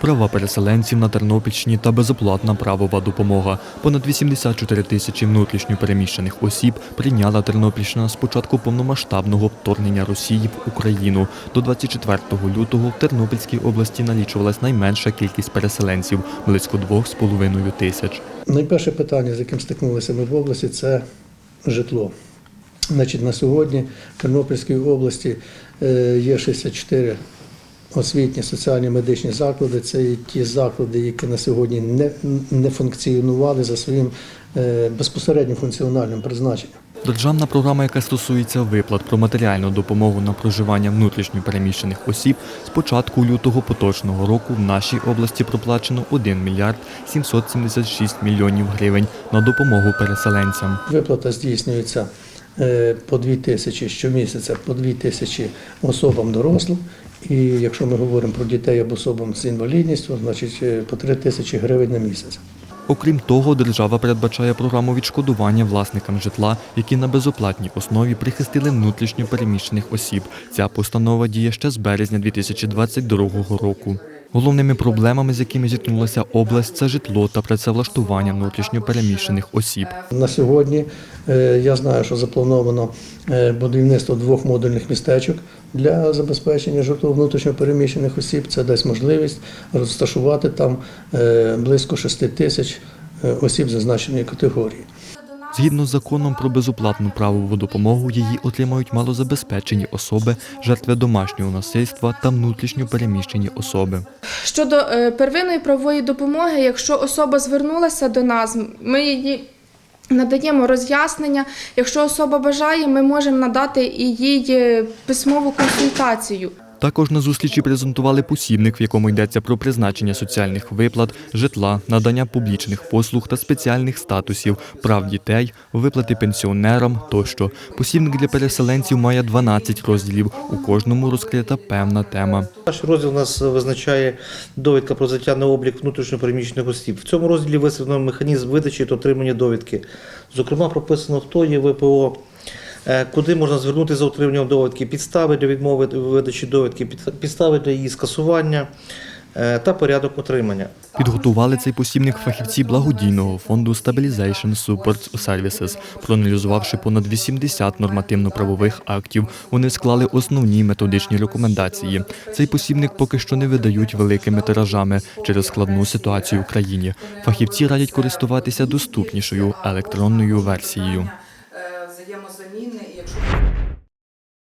Права переселенців на Тернопільщині та безоплатна правова допомога. Понад 84 тисячі внутрішньо переміщених осіб прийняла Тернопільщина з початку повномасштабного вторгнення Росії в Україну. До 24 лютого в Тернопільській області налічувалась найменша кількість переселенців близько 2,5 тисяч. Найперше питання, з яким стикнулися ми в області, це житло. Значить, на сьогодні в Тернопільській області е, є 64 освітні, соціальні медичні заклади. Це і ті заклади, які на сьогодні не, не функціонували за своїм е, безпосереднім функціональним призначенням. Державна програма, яка стосується виплат про матеріальну допомогу на проживання внутрішньо переміщених осіб, з початку лютого поточного року в нашій області проплачено 1 мільярд 776 мільйонів гривень на допомогу переселенцям. Виплата здійснюється е, по 2 тисячі щомісяця, по 2 тисячі особам дорослим. І якщо ми говоримо про дітей або особам з інвалідністю, значить е, по 3 тисячі гривень на місяць. Окрім того, держава передбачає програму відшкодування власникам житла, які на безоплатній основі прихистили внутрішньо переміщених осіб. Ця постанова діє ще з березня 2022 року. Головними проблемами, з якими зіткнулася область, це житло та працевлаштування внутрішньо переміщених осіб. На сьогодні е, я знаю, що заплановано е, будівництво двох модульних містечок для забезпечення житло внутрішньо переміщених осіб. Це дасть можливість розташувати там е, близько 6 тисяч осіб зазначеної категорії. Згідно з законом про безоплатну правову допомогу, її отримають малозабезпечені особи, жертви домашнього насильства та внутрішньо переміщені особи. Щодо е, первинної правової допомоги, якщо особа звернулася до нас, ми її надаємо роз'яснення. Якщо особа бажає, ми можемо надати і їй е, письмову консультацію. Також на зустрічі презентували посібник, в якому йдеться про призначення соціальних виплат, житла, надання публічних послуг та спеціальних статусів, прав дітей, виплати пенсіонерам тощо. Посібник для переселенців має 12 розділів. У кожному розкрита певна тема. Наш розділ нас визначає довідка про взяття на облік внутрішньопереміщених осіб. В цьому розділі висвітлено механізм видачі та отримання довідки. Зокрема, прописано, хто є ВПО, куди можна звернутися за отриманням довідки, підстави для відмови видачі довідки, підстави для її скасування е, та порядок отримання. Підготували цей посібник фахівці благодійного фонду Stabilization Support Services. Проаналізувавши понад 80 нормативно-правових актів, вони склали основні методичні рекомендації. Цей посібник поки що не видають великими тиражами через складну ситуацію в країні. Фахівці радять користуватися доступнішою електронною версією.